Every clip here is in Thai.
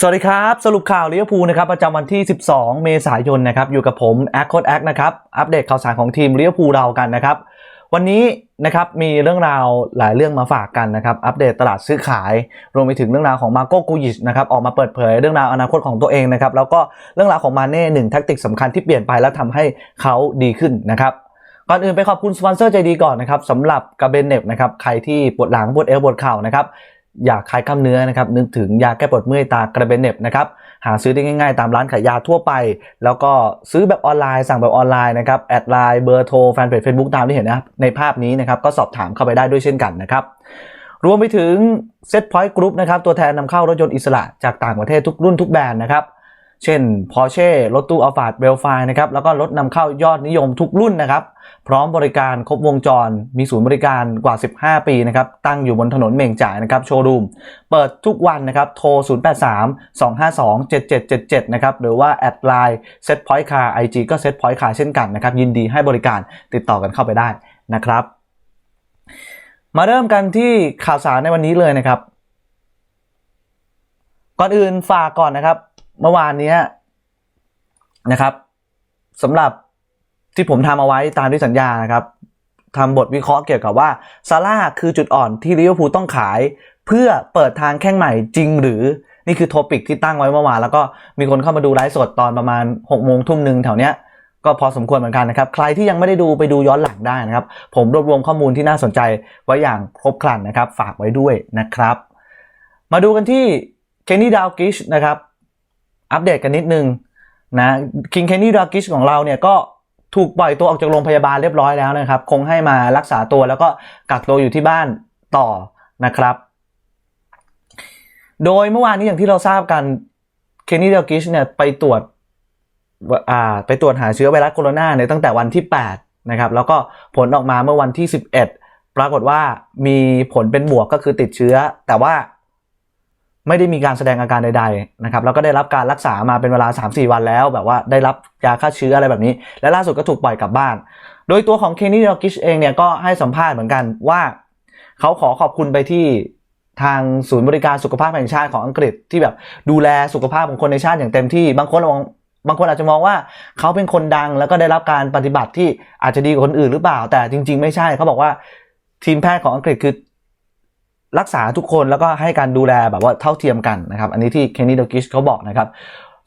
สวัสดีครับ สรุปข่าวลิเวอร์พูลนะครับประจำวันที่ 12 เมษายนนะครับอยู่กับผมแอคโคดแอคนะครับอัปเดตข่าวสารของทีมลิเวอร์พูลเรากันนะครับวันนี้นะครับมีเรื่องราวหลายเรื่องมาฝากกันนะครับอัปเดตตลาดซื้อขาย รวมไปถึงเรื่องราวของมาโกกูยิชนะครับออกมาเปิดเผยเรื่องราวอนาคตของตัวเองนะครับแล้วก็เรื่องราวของมาเน่หนึ่งแท็กติกสำคัญที่เปลี่ยนไปแล้วทำให้เขาดีขึ้นนะครับก่อนอื่นไปขอบคุณสปอนเซอร์ใจดีก่อนนะครับสำหรับกาเบนเนบนะครับใครที่ปวดหลังปวดเอวปวดเข่านะครับ ยาคลายกล้ามเนื้อนะครับ นึกถึงยาแก้ปวดเมื่อยตากระเบนเน็บนะครับ หาซื้อได้ง่ายๆ ตามร้านขายยาทั่วไป แล้วก็ซื้อแบบออนไลน์สั่งแบบออนไลน์นะครับ แอดไลน์เบอร์โทรแฟนเพจ Facebook ตามที่เห็นนะในภาพนี้นะครับ ก็สอบถามเข้าไปได้ด้วยเช่นกันนะครับ รวมไปถึง Set Point Group นะครับ ตัวแทนนำเข้ารถยนต์อิสระจากต่างประเทศทุกรุ่นทุกแบรนด์นะครับ เช่น Porsche รถตู้ a l p h a r d b e l f i นะครับ แล้วก็รถนำเข้ายอดนิยมทุกรุ่นนะครับ พร้อมบริการครบวงจร มีศูนย์บริการกว่า 15 ปีนะครับ ตั้งอยู่บนถนนเม่งจ่ายนะครับ โชว์รูม เปิดทุกวันนะครับ โทร 083 252 7777 นะครับ หรือว่า แอดไลน์ Set Point Car IG ก็ Set Point Car เช่นกันนะครับ ยินดีให้บริการติดต่อกันเข้าไปได้นะครับ มาเริ่มกันที่ข่าวสารในวันนี้เลยนะครับ ก่อนอื่นฝากก่อนนะครับ เมื่อวานเนี้ยนะครับสำหรับที่ผมทำเอาไว้ตามที่สัญญานะครับทำบทวิเคราะห์เกี่ยวกับว่าซาร่าคือจุดอ่อนที่ลิเวอร์พูลต้องขาย เพื่อเปิดทางแข้งใหม่จริงหรือนี่คือโทปิกที่ตั้งไว้เมื่อวานแล้วก็มีคนเข้ามาดูไลฟ์สดตอนประมาณ6โมงทุ่มหนึ่งแถวเนี้ยก็พอสมควรเหมือนกันนะครับ ใครที่ยังไม่ได้ดูไปดูย้อนหลังได้นะครับ ผมรวบรวมข้อมูลที่น่าสนใจไว้อย่างครบครันนะครับ ฝากไว้ด้วยนะครับ มาดูกันที่เคนนี่ดาวกิชนะครับ อัปเดตกันนิดนึงนะคิงเคนนี่ดากิชของเราเนี่ยก็ถูกปล่อยตัวออกจากโรงพยาบาลเรียบร้อยแล้วนะครับ คงให้มารักษาตัวแล้วก็กักตัวอยู่ที่บ้านต่อนะครับ โดยเมื่อวานนี้อย่างที่เราทราบกันเคนนี่ดากิชเนี่ยไปตรวจอ่าไปตรวจหาเชื้อไวรัสโคโรนาเนี่ยตั้งแต่วันที่ 8 นะครับ แล้วก็ผลออกมาเมื่อวันที่ 11 ปรากฏว่ามีผลเป็นบวกก็คือติดเชื้อ แต่ว่า ไม่ได้มีการแสดงอาการใดๆนะครับแล้วก็ได้รับการรักษามาเป็นเวลา 3-4 วันแล้ว แบบว่าได้รับยาฆ่าเชื้ออะไรแบบนี้ และล่าสุดก็ถูกปล่อยกลับบ้าน โดยตัวของเคนนี่ดอกิชเองเนี่ยก็ให้สัมภาษณ์เหมือนกันว่า เขาขอขอบคุณไปที่ทางศูนย์บริการสุขภาพแห่งชาติของอังกฤษที่แบบดูแลสุขภาพของคนในชาติอย่างเต็มที่บางคนมองบางคนอาจจะมองว่าเขาเป็นคนดังแล้วก็ได้รับการปฏิบัติที่อาจจะดีกว่าคนอื่นหรือเปล่า แต่จริง ๆ ไม่ใช่เขาบอกว่าทีมแพทย์ของอังกฤษคือ รักษาทุกคนแล้วก็ให้การดูแลแบบว่าเท่าเทียมกันนะครับ อันนี้ที่เคนนี่ดกิชเขาบอกนะครับ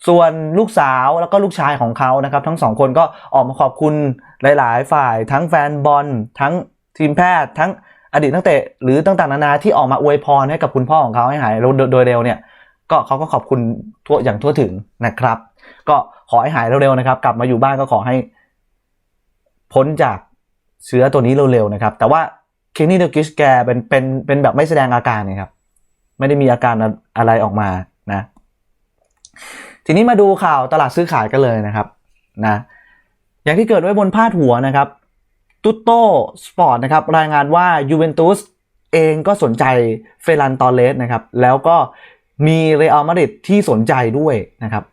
ส่วนลูกสาวแล้วก็ลูกชายของเขานะครับ ทั้งสองคนก็ออกมาขอบคุณหลาย ๆ ฝ่าย ทั้งแฟนบอลทั้งทีมแพทย์ ทั้งอดีตนักเตะหรือต่างๆนานาที่ออกมาอวยพรให้กับคุณพ่อของเขาให้หายโดยเร็วเนี่ยก็เขาก็ขอบคุณทั่วอย่างทั่วถึงนะครับ ก็ขอให้หายเร็วๆนะครับ กลับมาอยู่บ้านก็ขอให้พ้นจากเชื้อตัวนี้เร็วๆนะครับ แต่ว่า คนนี่เดกิชแกเป็นเป็นเป็นแบบไม่แสดงอาการนี่ยครับ ไม่ได้มีอาการอะไรออกมานะ ทีนี้มาดูข่าวตลาดซื้อขายกันเลยนะครับนะอย่างที่เกิดไว้บนพาดหัวนะครับตุตโต้สปอร์ตนะครับรายงานว่ายูเวนตุสเองก็สนใจเฟรันตอเลสนะครับ แล้วก็มีเรอัลมาดริดที่สนใจด้วยนะครับ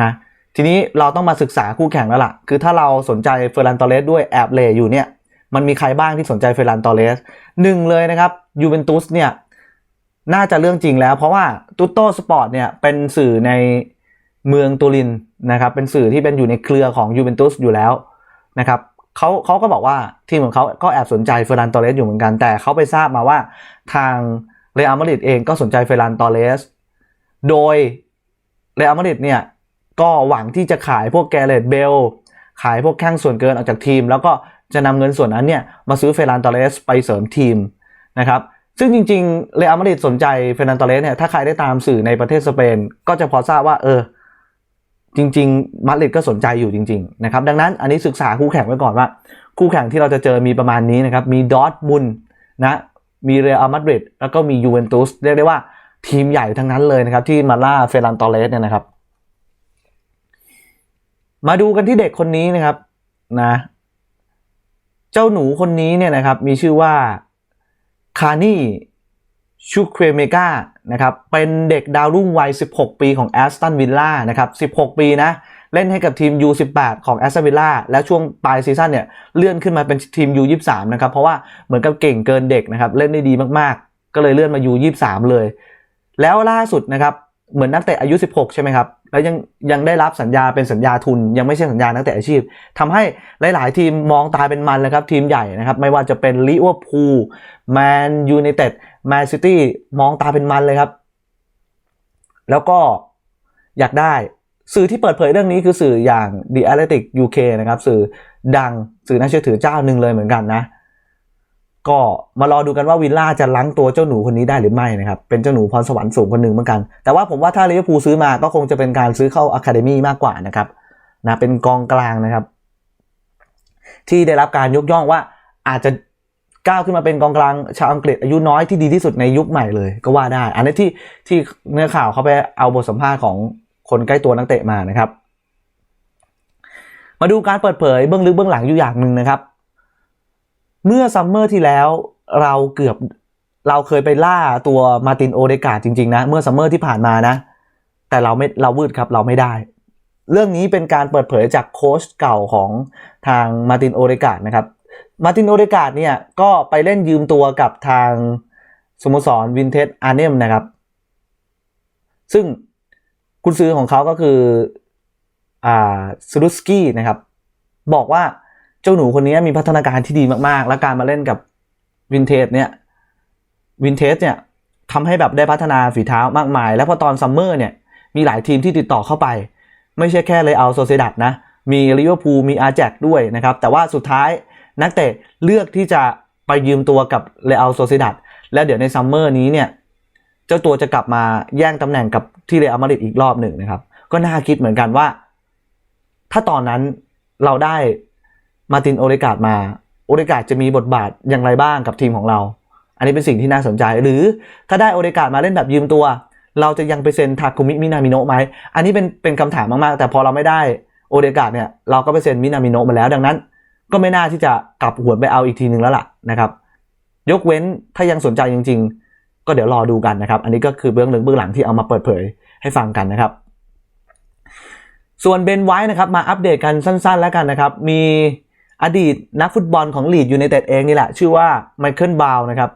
นะทีนี้เราต้องมาศึกษาคู่แข่งแล้วล่ะ คือถ้าเราสนใจเฟร์รันตอเลสด้วยแอบเลอยู่เนี่ย มันมีใครบ้างที่สนใจเฟรันตอเลสหนึ่งเลยนะครับยูเวนตุสเนี่ยน่าจะเรื่องจริงแล้ว เพราะว่าตุตโตสปอร์ตเนี่ยเป็นสื่อในเมืองตูรินนะครับเป็นสื่อที่เป็นอยู่ในเครือของยูเวนตุสอยู่แล้วนะครับเขาเขาก็บอกว่าทีมของเขาก็แอบสนใจเฟรันตอเลสอยู่เหมือนกันแต่เขาไปทราบมาว่าทางเรอัลมาดริดเองก็สนใจเฟรันตอเลสโดยเรอัลมาดริดเนี่ยก็หวังที่จะขายพวกแกเรตเบลขายพวกแข้งส่วนเกินออกจากทีม แล้วก็ จะนำเงินส่วนนั้นเนี่ยมาซื้อเฟรนตอเรสไปเสริมทีมนะครับซึ่งจริงๆเรอัลมาดริดสนใจเฟรนตอเรสเนี่ยถ้าใครได้ตามสื่อในประเทศสเปน ก็จะพอทราบว่าเออ จริง ๆมาดริดก็สนใจอยู่จริง ๆ นะครับ ดังนั้นอันนี้ศึกษาคู่แข่งไว้ก่อนว่า คู่แข่งที่เราจะเจอมีประมาณนี้นะครับ มีดอทมุนนะมีเรอัลมาดริดแล้วก็มียูเวนตุสเรียกได้ว่าทีมใหญ่ทั้งนั้นเลยนะครับ ที่มาล่าเฟรนตอเรสเนี่ยนะครับ มาดูกันที่เด็กคนนี้นะครับนะ เจ้าหนูคนนี้เนี่ยนะครับมีชื่อว่าคานี่ชูเครเมกานะครับเป็นเด็กดาวรุ่งวัย 16 ปีของแอสตันวิลล่านะครับ 16 ปีนะ เล่นให้กับทีม U18 ของแอสตันวิลล่าและช่วงปลายซีซั่นเนี่ย เลื่อนขึ้นมาเป็นทีม U23 นะครับ เพราะว่าเหมือนกับเก่งเกินเด็กนะครับ เล่นได้ดีมากๆ ก็เลยเลื่อนมา U23 เลย แล้วล่าสุดนะครับ เหมือนนักเตะอายุ 16 ใช่ไหมครับ แล้วยังยังได้รับสัญญาเป็นสัญญาทุน ยังไม่ใช่สัญญานักเตะอาชีพทำให้หลาย ๆ ทีมมองตาเป็นมันเลยครับ ทีมใหญ่นะครับ ไม่ว่าจะเป็นลิเวอร์พูลแมนยูไนเต็ดแมนซิตี้มองตาเป็นมันเลยครับ แล้วก็อยากได้สื่อที่เปิดเผยเรื่องนี้คือสื่ออย่าง The Athletic UK นะครับ สื่อดังสื่อน่าเชื่อถือเจ้าหนึ่งเลยเหมือนกันนะ ก็มารอดูกันว่าวิลล่าจะล้างตัวเจ้าหนูคนนี้ได้หรือไม่นะครับ เป็นเจ้าหนูพรสวรรค์สูงคนหนึ่งเหมือนกัน แต่ว่าผมว่าถ้าลิเวอร์พูลซื้อมาก็คงจะเป็นการซื้อเข้าอะคาเดมี่มากกว่านะครับนะเป็นกองกลางนะครับ ที่ได้รับการยกย่องว่าอาจจะก้าวขึ้นมาเป็นกองกลางชาวอังกฤษอายุน้อยที่ดีที่สุดในยุคใหม่เลยก็ว่าได้ อันนี้ที่ที่เนื้อข่าวเขาไปเอาบทสัมภาษณ์ของคนใกล้ตัวนักเตะมานะครับ มาดูการเปิดเผยเบื้องลึกเบื้องหลังอยู่อย่างหนึ่งนะครับ เมื่อซัมเมอร์ที่แล้วเราเกือบเราเคยไปล่าตัวมาตินโอเดกาจริง ๆ นะ เมื่อซัมเมอร์ที่ผ่านมานะ แต่เราไม่เราวืดครับเราไม่ได้ เรื่องนี้เป็นการเปิดเผยจากโค้ชเก่าของทางมาตินโอเดกานะครับมาตินโอเดกาเนี่ยก็ไปเล่นยืมตัวกับทางสโมสรวินเทจอาร์เนมนะครับ ซึ่งคุณซื้อของเขาก็คืออ่าซูรุสกี้นะครับ บอกว่า เจ้าหนูคนนี้มีพัฒนาการที่ดีมากๆ และการมาเล่นกับวินเทจเนี่ยวินเทจเนี่ยทำให้แบบได้พัฒนาฝีเท้ามากมาย แล้วพอตอนซัมเมอร์เนี่ยมีหลายทีมที่ติดต่อเข้าไป ไม่ใช่แค่เลยเอาโซเซดัดนะมีลิเวอร์พูลมีอาแจกด้วยนะครับ แต่ว่าสุดท้ายนักเตะเลือกที่จะไปยืมตัวกับเลอัลโซเซดัดแล้วเดี๋ยวในซัมเมอร์นี้เนี่ยเจ้าตัวจะกลับมาแย่งตำแหน่งกับที่เรอัลมาดริดอีกรอบหนึ่งนะครับ ก็น่าคิดเหมือนกันว่า ถ้าตอนนั้นเราได้ มาตินโอเดกาดมาโอเดกาดจะมีบทบาทอย่างไรบ้างกับทีมของเรา อันนี้เป็นสิ่งที่น่าสนใจ หรือถ้าได้โอเดกาดมาเล่นแบบยืมตัว เราจะยังไปเซ็นทาคุมิมินามิโนะไหมอันนี้เป็นเป็นคำถามมากๆ แต่พอเราไม่ได้โอเดกาดเนี่ยเราก็ไปเซ็นมินามิโนะมาแล้วดังนั้น ก็ไม่น่าที่จะกลับหวนไปเอาอีกทีหนึ่งแล้วล่ะนะครับยกเว้นถ้ายังสนใจจริง ๆ ก็เดี๋ยวรอดูกันนะครับ อันนี้ก็คือเบื้องลึกเบื้องหลังที่เอามาเปิดเผยให้ฟังกันนะครับ ส่วนเบนไว้นะครับมาอัปเดตกันสั้น ๆ แล้วกันนะครับ มี อดีตนักฟุตบอลของลีดยูไนเต็ดเองนี่แหละ ชื่อว่าไมเคิลบาวนะครับ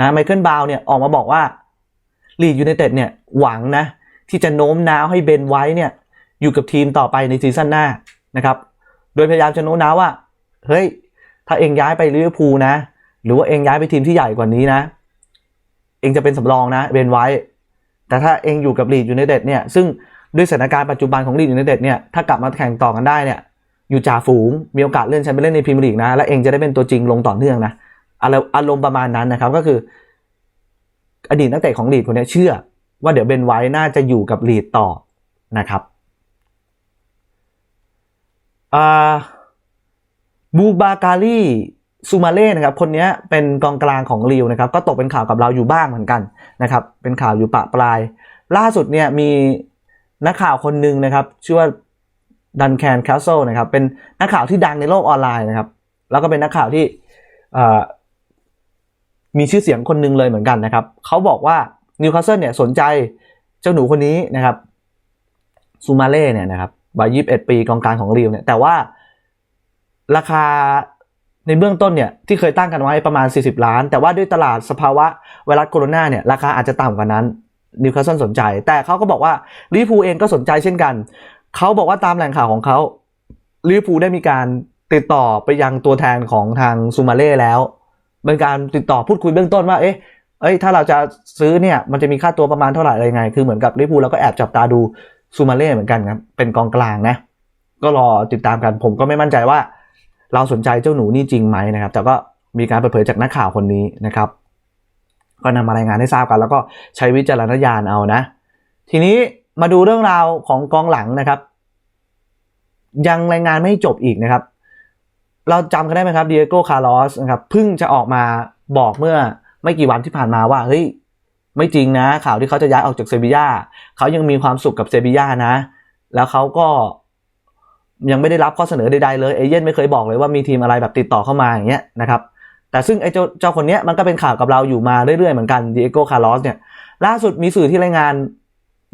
นะไมเคิลบาวเนี่ยออกมาบอกว่าลีดยูไนเต็ดเนี่ยหวังนะ ที่จะโน้มน้าวให้เบนไว้เนี่ยอยู่กับทีมต่อไปในซีซั่นหน้านะครับ โดยพยายามจะโน้มน้าวว่าเฮ้ยถ้าเองย้ายไปลิเวอร์พูลนะ หรือว่าเองย้ายไปทีมที่ใหญ่กว่านี้นะ เองจะเป็นสำรองนะเบนไว้ แต่ถ้าเองอยู่กับลีดยูไนเต็ดเนี่ยซึ่งด้วยสถานการณ์ปัจจุบันของลีดยูไนเต็ดเนี่ยถ้ากลับมาแข่งต่อกันได้เนี่ย อยู่จ่าฝูง มีโอกาสเลื่อนชั้นไปเล่นในพรีเมียร์ลีกนะ และเองจะได้เป็นตัวจริงลงต่อเนื่องนะอะไรอารมณ์ประมาณนั้นนะครับก็คือ อดีตนักเตะของลีดคนนี้เชื่อ ว่าเดี๋ยวเบนไว้น่าจะอยู่กับลีดต่อนะครับอ่าบูบาการีซูมาเล่นะครับคนนี้เป็นกองกลางของลิวนะครับ ก็ตกเป็นข่าวกับเราอยู่บ้างเหมือนกันนะครับ เป็นข่าวอยู่ปะปลาย ล่าสุดเนี่ยมีนักข่าวคนหนึ่งนะครับ ชื่อว่า ดันแคนแคสเซิลนะครับ เป็นนักข่าวที่ดังในโลกออนไลน์นะครับ แล้วก็เป็นนักข่าวที่มีชื่อเสียงคนหนึ่งเลยเหมือนกันนะครับ เขาบอกว่านิวคาสเซิลเนี่ยสนใจเจ้าหนูคนนี้นะครับซูมาเล่เนี่ยนะครับวัยยี่สิบเอ็ดปีกองกลางของริวเนี่ย แต่ว่าราคาในเบื้องต้นเนี่ยที่เคยตั้งกันไว้ประมาณ 40 ล้าน แต่ว่าด้วยตลาดสภาวะไวรัสโคโรนาเนี่ยราคาอาจจะต่ำกว่านั้นนิวคาสเซิลสนใจ แต่เขาก็บอกว่าลิเวอร์พูเองก็สนใจเช่นกัน เขาบอกว่าตามแหล่งข่าวของเขาลิเวอร์พูลได้มีการติดต่อไปยังตัวแทนของทางซูมาเล่แล้ว เป็นการติดต่อพูดคุยเบื้องต้นว่า เอ๊ะเอ้ย ถ้าเราจะซื้อเนี่ย มันจะมีค่าตัวประมาณเท่าไหร่อะไรไง คือเหมือนกับลิเวอร์พูลเราก็แอบจับตาดูซูมาเล่เหมือนกันครับ เป็นกองกลางนะ ก็รอติดตามกัน ผมก็ไม่มั่นใจว่า เราสนใจเจ้าหนูนี่จริงไหมนะครับ แต่ก็มีการเปิดเผยจากนักข่าวคนนี้นะครับ ก็นำมารายงานให้ทราบกัน แล้วก็ใช้วิจารณญาณเอานะ ทีนี้ มาดูเรื่องราวของกองหลังนะครับ ยังรายงานไม่จบอีกนะครับ เราจำกันได้ไหมครับเดียโก้คาร์ลอสนะครับเพิ่งจะออกมาบอกเมื่อไม่กี่วันที่ผ่านมาว่าเฮ้ยไม่จริงนะ ข่าวที่เขาจะย้ายออกจากเซบีย่าเขายังมีความสุขกับเซบีย่านะ แล้วเขาก็ยังไม่ได้รับข้อเสนอใดๆเลย เอเย่นไม่เคยบอกเลยว่ามีทีมอะไรแบบติดต่อเข้ามาอย่างเงี้ยนะครับแต่ซึ่งไอ้เจ้าเจ้าคนเนี้ยมันก็เป็นข่าวกับเราอยู่มาเรื่อยๆเหมือนกันเดียโก้คาร์ลอสเนี่ยล่าสุดมีสื่อที่รายงาน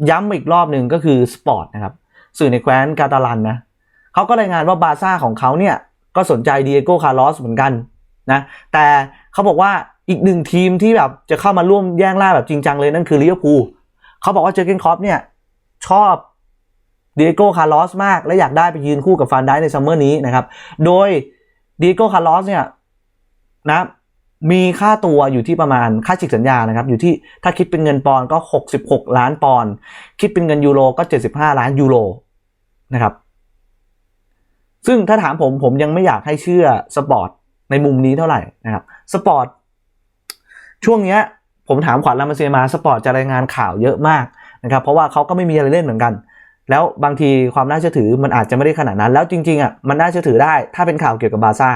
ย้ำอีกรอบหนึ่งก็คือสปอร์ตนะครับ สื่อในแคว้นกาตาลันนะเขาก็รายงานว่าบาซ่าของเขาเนี่ย ก็สนใจเดียโก้คาร์ลอสเหมือนกันนะแต่เขาบอกว่าอีกหนึ่งทีมที่แบบจะเข้ามาร่วมแย่งล่าแบบจริงจังเลยนั่นคือลิเวอร์พูลเขาบอกว่าเจอเกนคอปเนี่ยชอบเดียโก้คาร์ลอสมาก และอยากได้ไปยืนคู่กับฟานได้ในซัมเมอร์นี้นะครับ โดยเดียโก้คาร์ลอสเนี่ยนะ มีค่าตัวอยู่ที่ประมาณค่าฉีกสัญญานะครับอยู่ที่ถ้าคิดเป็นเงินปอนก็ 66 ล้านปอนคิดเป็นเงินยูโรก็ 75 ล้านยูโรนะครับซึ่งถ้าถามผมผมยังไม่อยากให้เชื่อสปอร์ตในมุมนี้เท่าไหร่นะครับสปอร์ตช่วงเนี้ยผมถามขวัญลามาเซียมาสปอร์ตจะรายงานข่าวเยอะมากนะครับเพราะว่าเขาก็ไม่มีอะไรเล่นเหมือนกัน แล้วบางทีความน่าเชื่อถือมันอาจจะไม่ได้ขนาดนั้น แล้วจริงๆอะมันน่าเชื่อถือได้ ถ้าเป็นข่าวเกี่ยวกับบาซ่า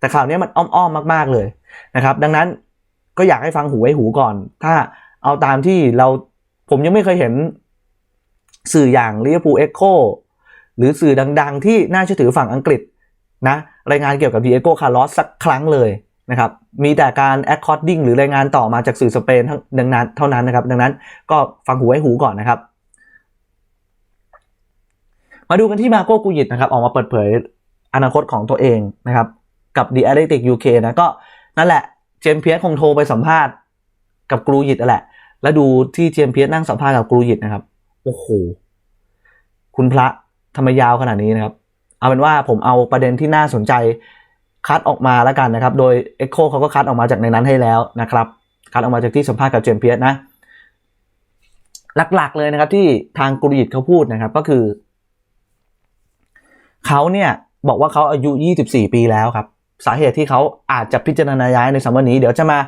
แต่ข่าวเนี้ยมันอ้อมๆมาก ๆเลยนะครับ ดังนั้นก็อยากให้ฟังหูไว้หูก่อน ถ้าเอาตามที่เราผมยังไม่เคยเห็นสื่ออย่างลิเวอร์พูลเอ็กโคหรือสื่อดัง ๆ ที่น่าเชื่อถือฝั่งอังกฤษนะรายงานเกี่ยวกับดีเอโก้คาร์ลอสสักครั้งเลยนะครับมีแต่การ according หรือรายงานต่อมาจากสื่อสเปนทั้งดังนั้นเท่านั้นนะครับ ดังนั้นก็ฟังหูไว้หูก่อนนะครับ มาดูกันที่มาโก้กูยิตนะครับ ออกมาเปิดเผยอนาคตของตัวเองนะครับ กับ The Athletic UK นะก็นั่นแหละเจมเพียสคงโทรไปสัมภาษณ์กับกรูยิตนั่นแหละ แล้วดูที่เจมเพียสนั่งสัมภาษณ์กับกรูยิตนะครับ โอ้โห คุณพระทำไมยาวขนาดนี้นะครับ เอาเป็นว่าผมเอาประเด็นที่น่าสนใจคัดออกมาแล้วกันนะครับ โดย Echo เขาก็คัดออกมาจากในนั้นให้แล้วนะครับ คัดออกมาจากที่สัมภาษณ์กับเจมเพียสนะ หลักๆเลยนะครับที่ทางกรูยิตเขาพูดนะครับก็คือเขาเนี่ยบอกว่าเขาอายุ 24 ปีแล้วครับ สาเหตุที่เขาอาจจะพิจารณาย้ายในซัมเมอร์นี้ เดี๋ยวจะมา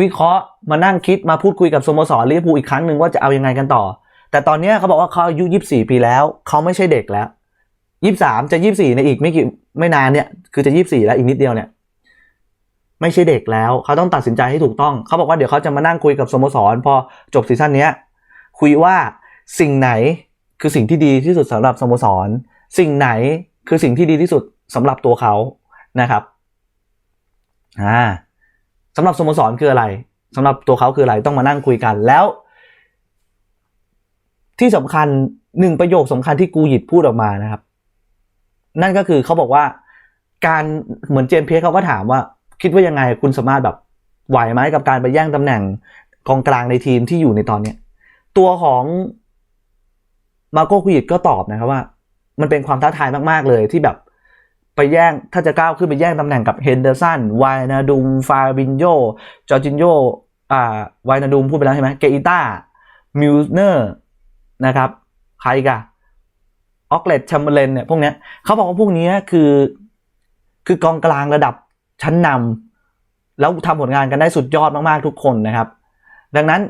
วิเคราะห์มานั่งคิดมาพูดคุยกับสโมสรลิเวอร์พูลอีกครั้งหนึ่งว่าจะเอายังไงกันต่อ แต่ตอนนี้เขาบอกว่าเขาอายุ 24 ปีแล้ว เขาไม่ใช่เด็กแล้ว 23 จะ 24 ในอีกไม่กี่ไม่นานเนี่ยคือจะ 24 แล้วอีกนิดเดียวเนี่ยไม่ใช่เด็กแล้ว เขาต้องตัดสินใจให้ถูกต้อง เขาบอกว่าเดี๋ยวเขาจะมานั่งคุยกับสโมสร พอจบซีซั่นนี้คุยว่าสิ่งไหนคือสิ่งที่ดีที่สุดสำหรับสโมสร สิ่งไหนคือสิ่งที่ดีที่สุดสำหรับตัวเขานะครับ อ่าสำหรับสโมสรคืออะไรสำหรับตัวเขาคืออะไรต้องมานั่งคุยกันแล้ว ที่สำคัญหนึ่งประโยคสำคัญที่กูหยิบพูดออกมานะครับ นั่นก็คือเขาบอกว่า การเหมือนเจมเพสเขาก็ถามว่า คิดว่ายังไงคุณสามารถแบบไหวไหมกับการไปแย่งตำแหน่งกองกลางในทีมที่อยู่ในตอนเนี้ยตัวของมาโก้คุยิตก็ตอบนะครับว่า มันเป็นความท้าทายมาก ๆ เลยที่แบบ ไปแย่งถ้าจะก้าวขึ้นไปแย่งตำแหน่งกับเฮนเดอร์สันไวนาดุมฟาบินโยจอร์จินโยอ่าไวนาดุมพูดไปแล้วใช่ไหมเกอิต้ามิลเนอร์นะครับ ใครกันออกเลตชัมเบอร์เลนเนี่ยพวกเนี้ยเขาบอกว่าพวกนี้คือ คือกองกลางระดับชั้นนำแล้วทำผลงานกันได้สุดยอดมาก ๆ ทุกคนนะครับ ดังนั้น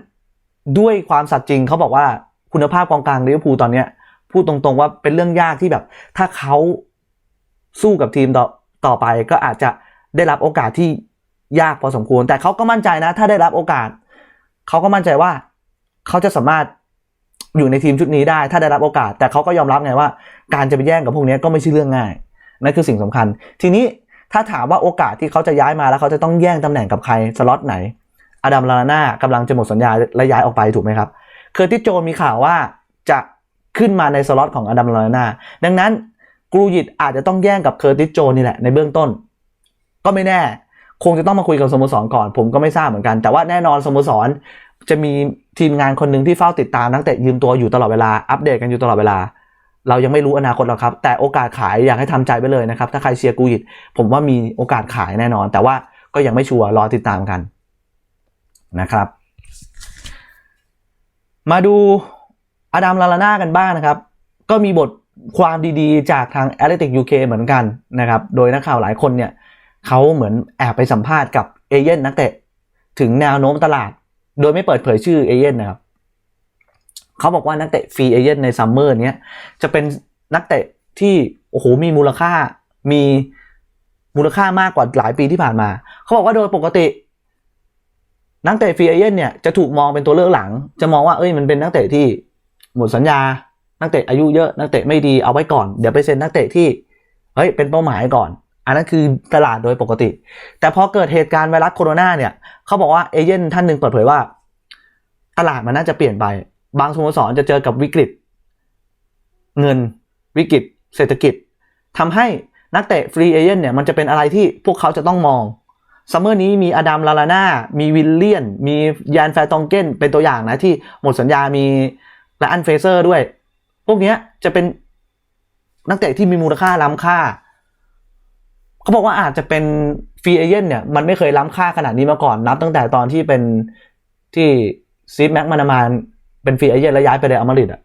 ด้วยความสัตย์จริงเขาบอกว่าคุณภาพกองกลางลิเวอร์พูลตอนเนี้ยพูดตรงๆว่าเป็นเรื่องยากที่แบบ ถ้าเขา สู้กับทีมต่อต่อไปก็อาจจะได้รับโอกาสที่ยากพอสมควร แต่เขาก็มั่นใจนะ ถ้าได้รับโอกาส เขาก็มั่นใจว่าเขาจะสามารถอยู่ในทีมชุดนี้ได้ ถ้าได้รับโอกาส แต่เขาก็ยอมรับไงว่า การจะไปแย่งกับพวกนี้ก็ไม่ใช่เรื่องง่ายนั่นคือสิ่งสำคัญ ทีนี้ถ้าถามว่าโอกาสที่เขาจะย้ายมาแล้วเขาจะต้องแย่งตำแหน่งกับใครสล็อตไหน อดัมลาน่ากำลังจะหมดสัญญาและย้ายออกไปถูกไหมครับ เคอร์ติโจนมีข่าวว่าจะขึ้นมาในสล็อตของอดัมลาน่าดังนั้น กรูยิตอาจจะต้องแย่งกับเคอร์ติสโจนนี่แหละในเบื้องต้น ก็ไม่แน่ คงจะต้องมาคุยกับสโมสรก่อน ผมก็ไม่ทราบเหมือนกัน แต่ว่าแน่นอนสโมสรจะมีทีมงานคนหนึ่งที่เฝ้าติดตามนักเตะยืมตัวอยู่ตลอดเวลาอัปเดตกันอยู่ตลอดเวลา เรายังไม่รู้อนาคตหรอกครับ แต่โอกาสขายอยากให้ทำใจไปเลยนะครับ ถ้าใครเชียร์กูยิตผมว่ามีโอกาสขายแน่นอน แต่ว่าก็ยังไม่ชัวร์รอติดตามกันนะครับ มาดูอดัมลาลาน่ากันบ้างนะครับ ก็มีบท ความดีๆ จากทาง a t l e t i c UK เหมือนกันนะครับ โดยนักข่าวหลายคนเนี่ยเขาเหมือนแอบไปสัมภาษณ์กับเอเย่นนักเตะถึงแนวโน้มตลาด โดยไม่เปิดเผยชื่อเอเย่นนะครับเขาบอกว่านักเตะฟรีเอเย่นในซัมเมอร์เนี้ยจะเป็นนักเตะที่โอ้โหมีมูลค่ามีมูลค่ามากกว่าหลายปีที่ผ่านมา เขาบอกว่าโดยปกติ นักเตะฟรีเอเย่นเนี่ยจะถูกมองเป็นตัวเลือกหลัง จะมองว่าเอ้ยมันเป็นนักเตะที่หมดสัญญา นักเตะอายุเยอะนักเตะไม่ดีเอาไว้ก่อนเดี๋ยวไปเซ็นนักเตะที่เฮ้ยเป็นเป้าหมายก่อน อันนั้นคือตลาดโดยปกติ แต่พอเกิดเหตุการณ์ไวรัสโคโรนาเนี่ยเขาบอกว่าเอเย่นท่านหนึ่งเปิดเผยว่า ตลาดมันน่าจะเปลี่ยนไป บางสโมสรจะเจอกับวิกฤต เงินวิกฤต เศรษฐกิจทำให้นักเตะฟรีเอเย่นเนี่ยมันจะเป็นอะไรที่พวกเขาจะต้องมองซัมเมอร์นี้มีอดัมลาลาน่า มีวิลเลียน มียานแฟร์ตองเกนเป็นตัวอย่างนะที่หมดสัญญามีและอันเฟเซอร์ด้วย วกเนี้ยจะเป็นนักเตะที่มีมูลค่าล้ำค่า เขาบอกว่าอาจจะเป็นฟรีเอเจนเนี่ยมันไม่เคยล้ำค่าขนาดนี้มาก่อน นับตั้งแต่ตอนที่เป็นที่ซีฟแม็กมานามานเป็นฟรีเอเจนแล้วย้ายไปเรอัลมาดริดอะ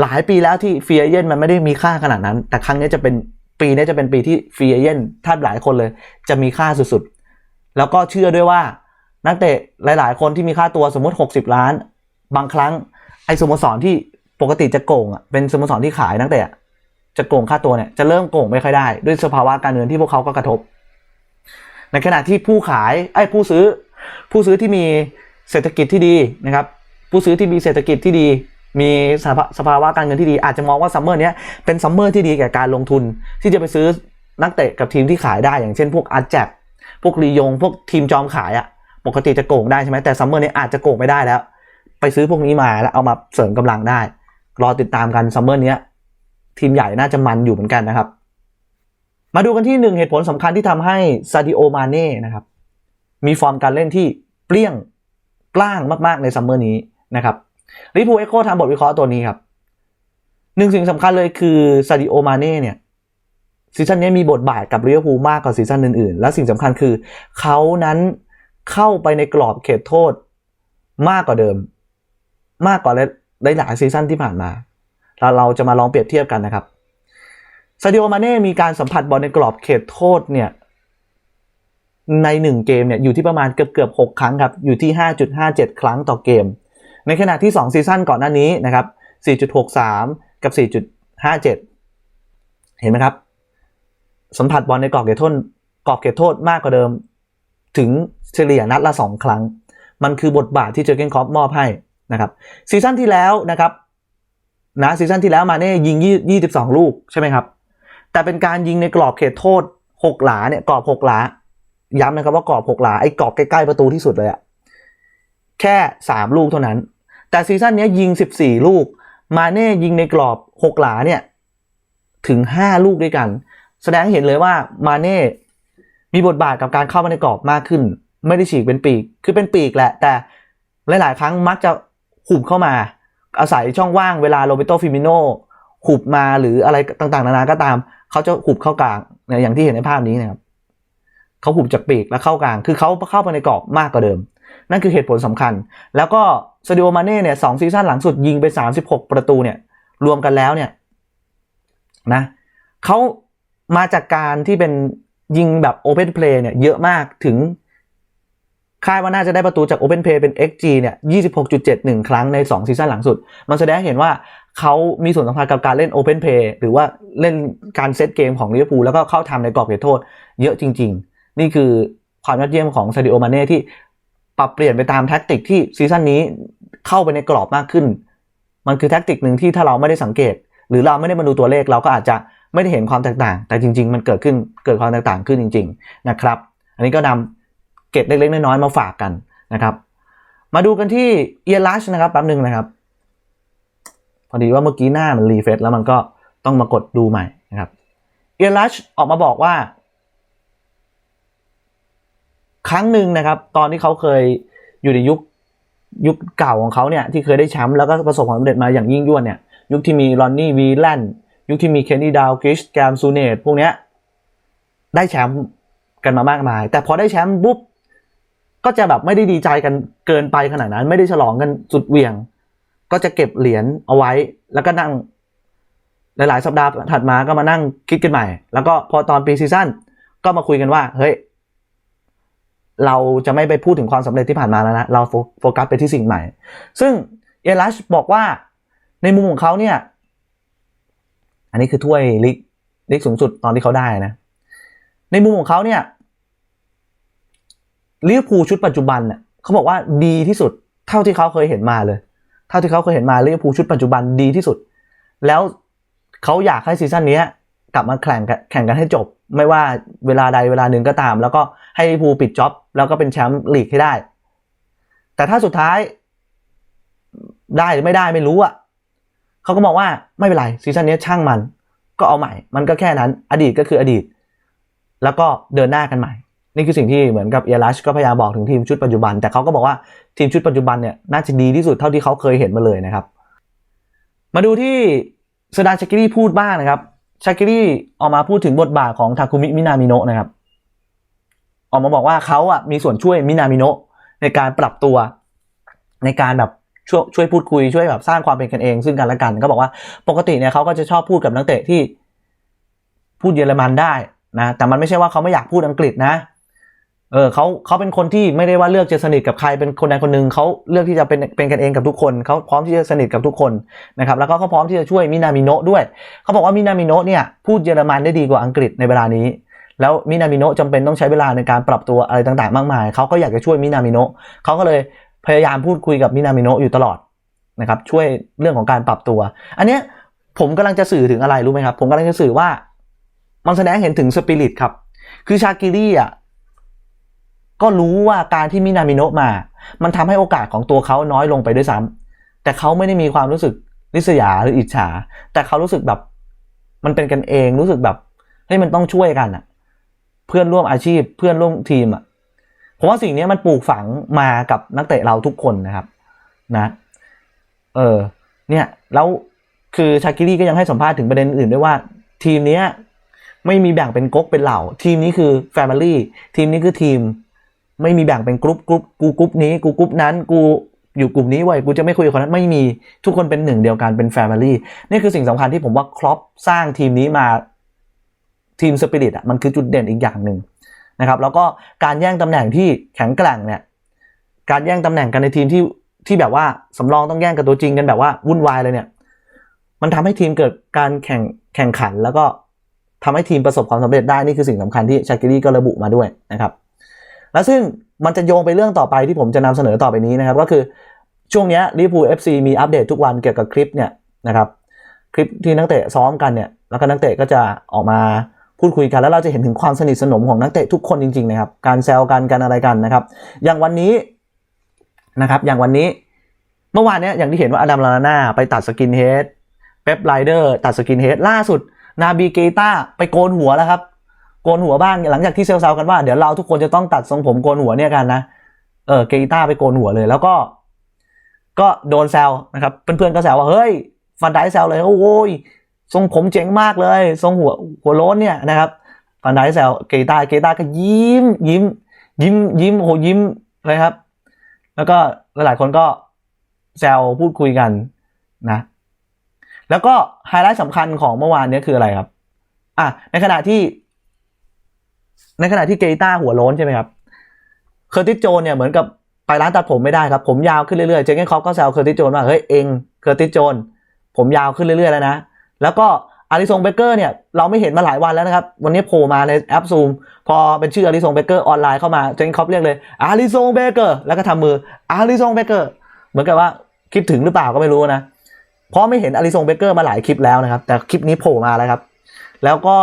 หลายปีแล้วที่ฟรีเอเจนมันไม่ได้มีค่าขนาดนั้น แต่ครั้งนี้จะเป็นปีนี้จะเป็นปีที่ฟรีเอเจนแทบหลายคนเลย จะมีค่าสุดๆ แล้วก็เชื่อด้วยว่านักเตะหลาย ๆ คนที่มีค่าตัวสมมติ 60 ล้าน บางครั้งไอ้สโมสรที่ ปกติจะโกงอะเป็นสโมสรที่ขายนักเตะจะโกงค่าตัวเนี่ยจะเริ่มโกงไม่ค่อยได้ ด้วยสภาวะการเงินที่พวกเขาก็กระทบ ในขณะที่ผู้ขายไอ้ผู้ซื้อ ผู้ซื้อที่มีเศรษฐกิจที่ดีนะครับ ผู้ซื้อที่มีเศรษฐกิจที่ดีมีสภาสภาวะการเงินที่ดี อาจจะมองว่าซัมเมอร์เนี้ยเป็นซัมเมอร์ที่ดีแก่การลงทุน ที่จะไปซื้อนักเตะกับทีมที่ขายได้อย่างเช่นพวกอาร์แจ็คพวกรียง พวกทีมจอมขายอะ่ะปกติจะโกงได้ใช่ไหมแต่ซัมเมอร์นี้อาจจะโกงไม่ได้แล้ว ไปซื้อพวกนี้มาแล้วเอามาเสริมกำลังได้ รอติดตามกันซัมเมอร์นี้ทีมใหญ่น่าจะมันอยู่เหมือนกันนะครับ มาดูกันที่หนึ่งเหตุผลสำคัญที่ทำให้ซาดิโอมาเน่นะครับ มีฟอร์มการเล่นที่เปรี้ยงกล้างมากๆในซัมเมอร์นี้นะครับลิพูเอ็กโคทำบทวิเคราะห์ตัวนี้ครับหนึ่งสิ่งสำคัญเลยคือซาดิโอมาเน่เนี่ยซีซั่นนี้มีบทบาทกับลิเวอร์พูลมากกว่าซีซั่นอื่นๆ และสิ่งสำคัญคือเขานั้นเข้าไปในกรอบเขตโทษมากกว่าเดิม มากกว่า หลายซีซั่นที่ผ่านมา เราเราจะมาลองเปรียบเทียบกันนะครับซาดิโอมาเน่มีการสัมผัสบอลในกรอบเขตโทษเนี่ยในหนึ่งเกมเนี่ยอยู่ที่ประมาณเกือบเกือบหกครั้งครับ อยู่ที่ 5.57 ครั้งต่อเกม ในขณะที่ 2 ซีซั่นก่อนหน้านี้นะครับ 4.63 กับ 4.57 เห็นไหมครับ สัมผัสบอลในกรอบเขตโทษกรอบเขตโทษมากกว่าเดิม ถึงเฉลี่ยนัดละ 2 ครั้ง มันคือบทบาทที่เจอเกนคอปมอบให้ นะครับซีซั่นที่แล้วนะครับนะซีซั่นที่แล้วมาเน่ยิง 22 ลูกใช่ไหมครับ แต่เป็นการยิงในกรอบเขตโทษ 6 หลาเนี่ยกรอบ 6 หลา ย้ำนะครับว่ากรอบ 6 หลาไอ้กรอบใกล้ๆประตูที่สุดเลยอะแค่ 3 ลูกเท่านั้น แต่ซีซั่นนี้ยิง 14 ลูก มาเน่ยิงในกรอบ 6 หลาเนี่ยถึง 5 ลูกด้วยกัน แสดงให้เห็นเลยว่ามาเน่มีบทบาทกับการเข้ามาในกรอบมากขึ้น ไม่ได้ฉีกเป็นปีก คือเป็นปีกแหละ แต่หลาย ๆ ครั้งมักจะ หุบเข้ามา อาศัยช่องว่างเวลาโรเบโตฟิมิโนหุบมาหรืออะไรต่างๆ นานาก็ตาม เขาจะหุบเข้ากลางอย่างที่เห็นในภาพนี้นะครับเขาหุบจากปีกแล้วเข้ากลาง คือเขาเข้าไปในกรอบมากกว่าเดิม นั่นคือเหตุผลสำคัญ แล้วก็ซาดิโอมาเน่เนี่ยสองซีซั่นหลังสุดยิงไป 36 ประตูเนี่ยรวมกันแล้วเนี่ยนะเขามาจากการที่เป็นยิงแบบโอเพนเพลย์เนี่ยเยอะมากถึง คาดว่าน่าจะได้ประตูจาก Open Play เป็น XG เนี่ย 26.71 ครั้งใน 2 ซีซั่นหลังสุด มันแสดงเห็นว่าเขามีส่วนสำคัญกับการเล่น Open Play หรือว่าเล่นการเซตเกมของลิเวอร์พูลแล้วก็เข้าทำในกรอบเขตโทษ เยอะจริง ๆ นี่คือความยอดเยี่ยมของซาดิโอมาเน่ที่ปรับเปลี่ยนไปตามแท็กติกที่ซีซั่นนี้เข้าไปในกรอบมากขึ้น มันคือแท็กติกหนึ่งที่ถ้าเราไม่ได้สังเกต หรือเราไม่ได้มาดูตัวเลขเราก็อาจจะไม่ได้เห็นความแตกต่าง แต่จริง ๆ มันเกิดขึ้นเกิดความแตกต่างขึ้นจริง ๆ นะครับ อันนี้ก็นำเก็ดเล็กๆน้อยๆมาฝากกันนะครับ มาดูกันที่เอียรัชนะครับแป๊บหนึ่งนะครับ พอดีว่าเมื่อกี้หน้ามันรีเฟซแล้วมันก็ต้องมากดดูใหม่นะครับเอียรัชออกมาบอกว่า ครั้งหนึ่งนะครับ ตอนที่เขาเคยอยู่ในยุคยุคเก่าของเขาเนี่ยที่เคยได้แชมป์แล้วก็ประสบความสำเร็จมาอย่างยิ่งยวดเนี่ย ยุคที่มีรอนนี่วีแลนด์ยุคที่มีเคนนี่ดาวกิชแกมซูเนตพวกเนี้ยได้แชมป์กันมามากมาย แต่พอได้แชมป์ปุ๊บ ก็จะแบบไม่ได้ดีใจกันเกินไปขนาดนั้น ไม่ได้ฉลองกันสุดเวียง ก็จะเก็บเหรียญเอาไว้ แล้วก็นั่ง หลาย ๆ สัปดาห์ถัดมาก็มานั่งคิดกันใหม่ แล้วก็พอตอนปีซีซั่นก็มาคุยกันว่า เฮ้ย เราจะไม่ไปพูดถึงความสำเร็จที่ผ่านมาแล้วนะ เราโฟกัสไปที่สิ่งใหม่ ซึ่งเอลัชบอกว่าในมุมของเขาเนี่ย อันนี้คือถ้วยลิกลิกสูงสุดตอนที่เขาได้นะ ในมุมของเขาเนี่ย ลิเวอร์พูลชุดปัจจุบันเนี่ยเขาบอกว่าดีที่สุดเท่าที่เขาเคยเห็นมาเลย เท่าที่เขาเคยเห็นมาลิเวอร์พูลชุดปัจจุบันดีที่สุด แล้วเขาอยากให้ซีซั่นนี้กลับมาแข่งกันแข่งกันให้จบ ไม่ว่าเวลาใดเวลาหนึ่งก็ตาม แล้วก็ให้ลิเวอร์พูลปิดจ็อบแล้วก็เป็นแชมป์ลีกให้ได้ แต่ถ้าสุดท้ายได้หรือไม่ได้ไม่รู้อะเขาก็มองว่าไม่เป็นไรซีซั่นนี้ช่างมัน ก็เอาใหม่ มันก็แค่นั้น อดีตก็คืออดีต แล้วก็เดินหน้ากันใหม่ นี่คือสิ่งที่เหมือนกับเอลัชก็พยายามบอกถึงทีมชุดปัจจุบัน แต่เขาก็บอกว่าทีมชุดปัจจุบันเนี่ยน่าจะดีที่สุดเท่าที่เขาเคยเห็นมาเลยนะครับ มาดูที่เซดาชากิรี่พูดบ้างนะครับชากิรี่ออกมาพูดถึงบทบาทของทาคุมิมินามิโนะนะครับ ออกมาบอกว่าเขาอะมีส่วนช่วยมินามิโนะในการปรับตัวในการแบบช่วยช่วยพูดคุยช่วยแบบสร้างความเป็นกันเอง ซึ่งกันและกันก็บอกว่าปกติเนี่ยเขาก็จะชอบพูดกับนักเตะที่พูดเยอรมันได้นะแต่มันไม่ใช่ว่าเขาไม่อยากพูดอังกฤษนะ เออเขาเขาเป็นคนที่ไม่ได้ว่าเลือกจะสนิทกับใครเป็นคนใดคนหนึ่งเขาเลือกที่จะเป็นเป็นกันเองกับทุกคนเขาพร้อมที่จะสนิทกับทุกคนนะครับแล้วก็เขาพร้อมที่จะช่วยมินามิโนะด้วยเขาบอกว่ามินามิโนะเนี่ยพูดเยอรมันได้ดีกว่าอังกฤษในเวลานี้ แล้วมินามิโนะจำเป็นต้องใช้เวลาในการปรับตัวอะไรต่างๆ มากมายเขาก็อยากจะช่วยมินามิโนะเขาก็เลยพยายามพูดคุยกับมินามิโนะอยู่ตลอดนะครับช่วยเรื่องของการปรับตัว อันเนี้ยผมกำลังจะสื่อถึงอะไรรู้ไหมครับ ผมกำลังจะสื่อว่ามันแสดงเห็นถึงสปิริตครับคือชากิรี่อะ ก็รู้ว่าการที่มินามิโนะมา มันทำให้โอกาสของตัวเขาน้อยลงไปด้วยซ้ำแต่เขาไม่ได้มีความรู้สึกริษยาหรืออิจฉา แต่เขารู้สึกแบบมันเป็นกันเองรู้สึกแบบเฮ้ยมันต้องช่วยกันอะเพื่อนร่วมอาชีพเพื่อนร่วมทีมอะผมว่าสิ่งนี้มันปลูกฝังมากับนักเตะเราทุกคนนะครับนะเออเนี่ยแล้วคือชากิรี่ก็ยังให้สัมภาษณ์ถึงประเด็นอื่นด้วยว่า ทีมนี้ไม่มีแบ่งเป็นก๊กเป็นเหล่า ทีมนี้คือแฟมิลี่ทีมนี้คือทีม ไม่มีแบ่งเป็นกรุ๊ปกรุ๊ปกูกรุ๊ปนี้กูกรุ๊ปนั้นกูอยู่กลุ่มนี้ไว้กูจะไม่คุยกับคนนั้นไม่มีทุกคนเป็นหนึ่งเดียวกันเป็นแฟมิลี่นี่คือสิ่งสำคัญที่ผมว่าครอปสร้างทีมนี้มาทีมสปิริตอะมันคือจุดเด่นอีกอย่างหนึ่งนะครับ แล้วก็การแย่งตำแหน่งที่แข็งแกร่งเนี่ยการแย่งตำแหน่งกันในทีมที่ที่แบบว่าสำรองต้องแย่งกับตัวจริงกันแบบว่าวุ่นวายเลยเนี่ยมันทำให้ทีมเกิดการแข่งแข่งขัน แล้วก็ทำให้ทีมประสบความสำเร็จได้นี่คือสิ่งสำคัญที่ชากิรี่ก็ระบุมาด้วยนะครับ แล้วซึ่งมันจะโยงไปเรื่องต่อไปที่ผมจะนำเสนอต่อไปนี้นะครับ ก็คือช่วงนี้ลิเวอร์พูลเอฟซีมีอัปเดตทุกวันเกี่ยวกับคลิปเนี่ยนะครับคลิปที่นักเตะซ้อมกันเนี่ยแล้วก็นักเตะก็จะออกมาพูดคุยกันแล้วเราจะเห็นถึงความสนิทสนมของนักเตะทุกคนจริงๆนะครับการแซวกันกันอะไรกันนะครับ อย่างวันนี้นะครับ อย่างวันนี้เมื่อวานเนี้ยอย่างที่เห็นว่าอดัมลาน่าไปตัดสกินเฮดเป๊ปไลเดอร์ตัดสกินเฮดล่าสุดนาบีเกต้าไปโกนหัวแล้วครับ โกนหัวบ้างหลังจากที่เซลล์กันว่าเดี๋ยวเราทุกคนจะต้องตัดทรงผมโกนหัวเนี่ยกันนะเออเกต้าไปโกนหัวเลย แล้วก็ ก็โดนแซวนะครับเพื่อนๆก็แซวว่าเฮ้ยฟันไดแซวเลยโอ้ยทรงผมเจ๋งมากเลย ทรงหัวหัวโล้นเนี่ยนะครับฟันไดแซวเกต้าเกต้าก็ยิ้มยิ้ม ยิ้มยิ้มโอ้ยิ้มเลยครับ แล้วก็หลายๆคนก็แซวพูดคุยกันนะ แล้วก็ไฮไลท์สำคัญของเมื่อวานนี้คืออะไรครับอะในขณะที่ ในขณะที่เกต้าหัวโล้นใช่ไหมครับเคอร์ติสโจนเนี่ยเหมือนกับไปร้านตัดผมไม่ได้ครับ ผมยาวขึ้นเรื่อยๆเจงเก้นคอปก็แซวเคอร์ติสโจนว่าเฮ้ยเองเคอร์ติสโจนผมยาวขึ้นเรื่อยๆแล้วนะ แล้วก็อาริซงเบเกอร์เนี่ยเราไม่เห็นมาหลายวันแล้วนะครับ วันนี้โผล่มาในแอปซูมพอเป็นชื่ออาริซงเบเกอร์ออนไลน์เข้ามาเจงเก้นคอปเรียกเลยอาริซงเบเกอร์แล้วก็ทำมืออาริซงเบเกอร์เหมือนกับว่าคิดถึงหรือเปล่าก็ไม่รู้นะเพราะไม่เห็นอาริซงเบเกอร์มาหลายคลิปแล้วนะครับ แต่คลิปนี้โผล่มาแล้วครับ แล้วก็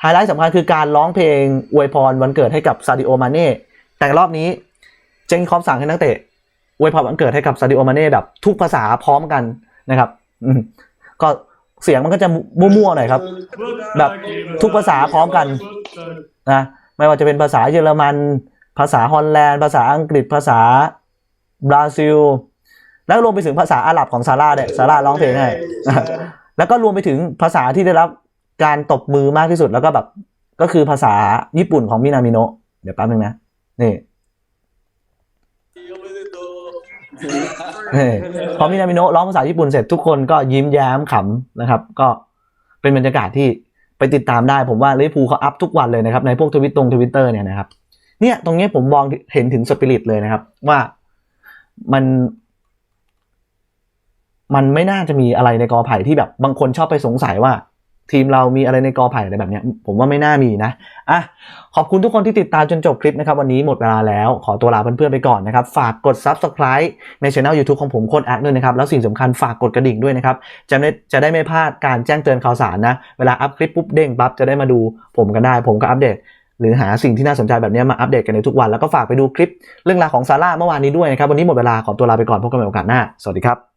ไฮไลท์สำคัญคือการร้องเพลงอวยพรวันเกิดให้กับซาดิโอมาเน่แต่รอบนี้เจงคอปสั่งให้นักเตะอวยพรวันเกิดให้กับซาดิโอมาเน่แบบทุกภาษาพร้อมกันนะครับก็เสียงมันก็จะมั่วๆหน่อยครับ แบบทุกภาษาพร้อมกันนะไม่ว่าจะเป็นภาษาเยอรมัน ภาษาฮอลแลนด์ ภาษาอังกฤษภาษาบราซิล แล้วรวมไปถึงภาษาอาหรับของซาร่าเนี่ยซาร่าร้องเพลงให้แล้วก็รวมไปถึงภาษาที่ได้รับ การตบมือมากที่สุดแล้วก็แบบก็คือภาษาญี่ปุ่นของมินามิโนะเดี๋ยวแป๊บนึงนะ นี่พอมินามิโนะร้องภาษาญี่ปุ่นเสร็จทุกคนก็ยิ้มแย้มขำนะครับ ก็เป็นบรรยากาศที่ไปติดตามได้ผมว่าลิเวอร์พูลเขาอัพทุกวันเลยนะครับ ในพวกทวิตตรงทวิตเตอร์เนี่ยนะครับ เนี่ยตรงนี้ผมมองเห็นถึงสปิริตเลยนะครับ ว่ามันมันไม่น่าจะมีอะไรในกอไผ่ที่แบบบางคนชอบไปสงสัยว่า ทีมเรามีอะไรในกอไผ่อะไรแบบนี้ผมว่าไม่น่ามีนะอะขอบคุณทุกคนที่ติดตามจนจบคลิปนะครับ วันนี้หมดเวลาแล้วขอตัวลาเพื่อนๆไปก่อนนะครับ ฝากกด subscribe ในช่ anel YouTube ของผมโคดแอคด้วยนะครับ แล้วสิ่งสำคัญฝากกดกระดิ่งด้วยนะครับ จะได้จะได้ไม่พลาดการแจ้งเตือนข่าวสารนะ เวลาอัพคลิปปุ๊บเด้งปั๊บจะได้มาดูผมกันได้ ผมก็อัปเดตหรือหาสิ่งที่น่าสนใจแบบนี้มาอัปเดตกันในทุกวันแล้วก็ฝากไปดูคลิปเรื่องราวของซาร่าเมื่อวานนี้ด้วยนะครับวันนี้หมดเวลาขอตัวลาไปก่อนพบกันใหม่โอกาสหน้าสวัสดีครับ